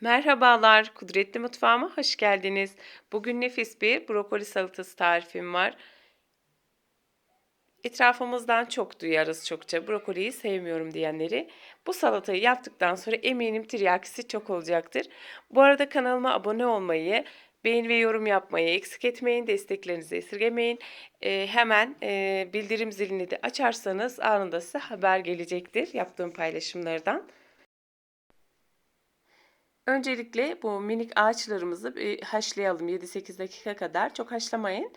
Merhabalar, Kudretli Mutfağıma hoş geldiniz. Bugün nefis bir brokoli salatası tarifim var. Etrafımızdan çok duyarız çokça brokoliyi sevmiyorum diyenleri. Bu salatayı yaptıktan sonra eminim tiryakisi çok olacaktır. Bu arada kanalıma abone olmayı, beğen ve yorum yapmayı eksik etmeyin, desteklerinizi esirgemeyin. Ee, hemen e, bildirim zilini de açarsanız anında size haber gelecektir yaptığım paylaşımlardan. Öncelikle bu minik ağaçlarımızı bir haşlayalım 7-8 dakika kadar. Çok haşlamayın.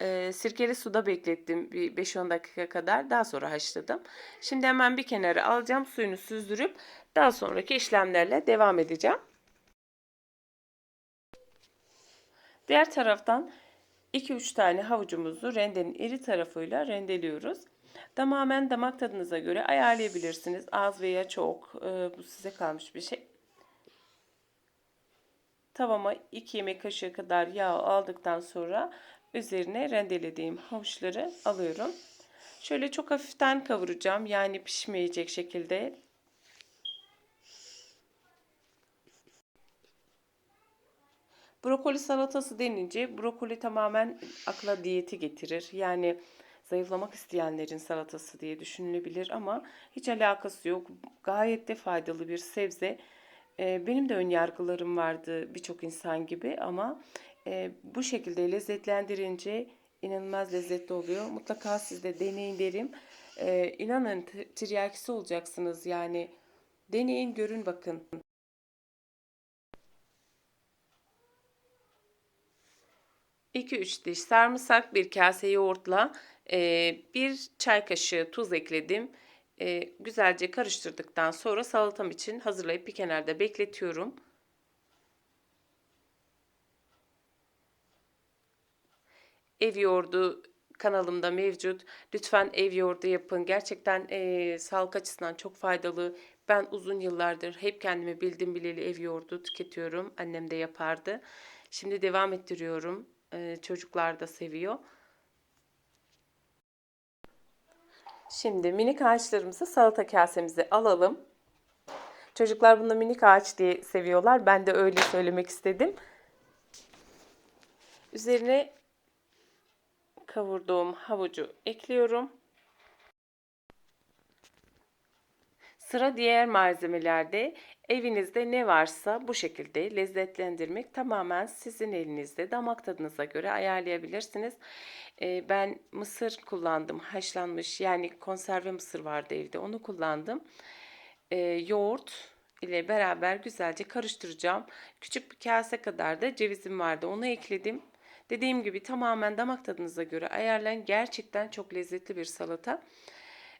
Ee, sirkeli suda beklettim bir 5-10 dakika kadar. Daha sonra haşladım. Şimdi hemen bir kenara alacağım. Suyunu süzdürüp daha sonraki işlemlerle devam edeceğim. Diğer taraftan 2-3 tane havucumuzu rendenin iri tarafıyla rendeliyoruz. Tamamen damak tadınıza göre ayarlayabilirsiniz. Az veya çok. Ee, bu size kalmış bir şey. Tavama 2 yemek kaşığı kadar yağ aldıktan sonra üzerine rendelediğim havuçları alıyorum. Şöyle çok hafiften kavuracağım. Yani pişmeyecek şekilde. Brokoli salatası denince brokoli tamamen akla diyeti getirir. Yani zayıflamak isteyenlerin salatası diye düşünülebilir ama hiç alakası yok. Gayet de faydalı bir sebze. Ee, benim de ön yargılarım vardı birçok insan gibi ama e, bu şekilde lezzetlendirince inanılmaz lezzetli oluyor. Mutlaka siz de deneyin derim. Ee, inanın tiryakisi olacaksınız yani. Deneyin görün bakın. 2-3 diş sarımsak, bir kase yoğurtla e, bir çay kaşığı tuz ekledim. E, güzelce karıştırdıktan sonra salatam için hazırlayıp bir kenarda bekletiyorum. Ev yoğurdu kanalımda mevcut. Lütfen ev yoğurdu yapın. Gerçekten e, sağlık açısından çok faydalı. Ben uzun yıllardır hep kendimi bildim bileli ev yoğurdu tüketiyorum. Annem de yapardı. Şimdi devam ettiriyorum. E, çocuklar da seviyor. Şimdi minik ağaçlarımızı salata kasemize alalım. Çocuklar bunu minik ağaç diye seviyorlar. Ben de öyle söylemek istedim. Üzerine kavurduğum havucu ekliyorum. Sıra diğer malzemelerde evinizde ne varsa bu şekilde lezzetlendirmek tamamen sizin elinizde. Damak tadınıza göre ayarlayabilirsiniz. Ee, ben mısır kullandım haşlanmış yani konserve mısır vardı evde onu kullandım. Ee, yoğurt ile beraber güzelce karıştıracağım. Küçük bir kase kadar da cevizim vardı onu ekledim. Dediğim gibi tamamen damak tadınıza göre ayarlayın. Gerçekten çok lezzetli bir salata.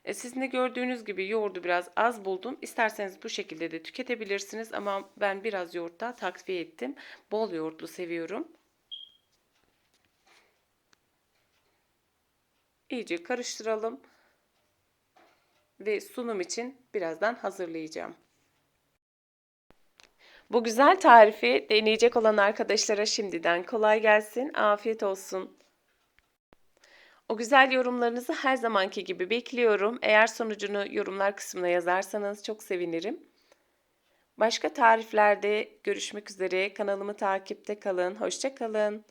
E, sizin de gördüğünüz gibi yoğurdu biraz az buldum. İsterseniz bu şekilde de tüketebilirsiniz ama ben biraz yoğurt daha takviye ettim. Bol yoğurtlu seviyorum. İyice karıştıralım. Ve sunum için birazdan hazırlayacağım. Bu güzel tarifi deneyecek olan arkadaşlara şimdiden kolay gelsin. Afiyet olsun. O güzel yorumlarınızı her zamanki gibi bekliyorum. Eğer sonucunu yorumlar kısmına yazarsanız çok sevinirim. Başka tariflerde görüşmek üzere. Kanalımı takipte kalın. Hoşça kalın.